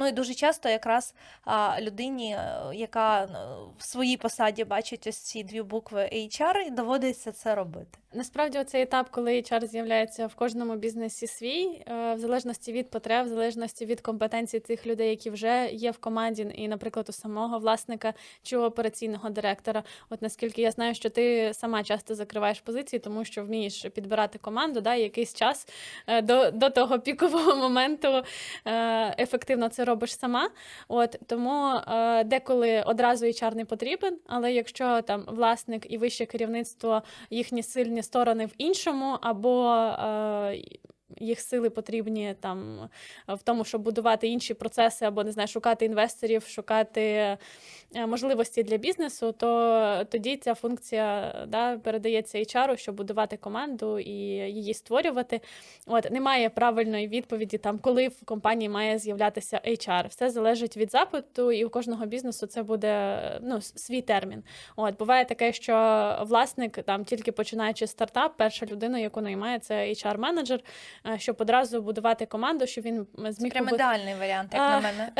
Ну і дуже часто якраз людині, е, яка е, в своїй посаді бачить ось ці дві букви HR, доводиться це робити. Насправді, цей етап, коли HR з'являється в кожному бізнесі свій, е, в залежності від потреб, в залежності від компетенцій тих людей, які вже є в команді, і, наприклад, у самого власника чи у операційного директора. От наскільки я знаю, що ти сама часто закриваєш позиції, тому що вмієш підбирати команду, да, якийсь час е, до, до того пікового моменту е, ефективно це робиш сама. От тому деколи одразу HR не потрібен, але якщо там власник і вище керівництво їхні сильні сторони в іншому, або е, їх сили потрібні там в тому, щоб будувати інші процеси, або не знаю, шукати інвесторів, шукати е, можливості для бізнесу, то тоді ця функція да, передається HR, щоб будувати команду і її створювати. От немає правильної відповіді, там коли в компанії має з'являтися HR. Все залежить від запиту, і у кожного бізнесу це буде ну, свій термін. От буває таке, що власник там тільки починаючи стартап, перша людина, яку наймає, це HR-менеджер, е, щоб одразу будувати команду, щоб він зміг Прям побу- ідеальний варіант, як А, на мене.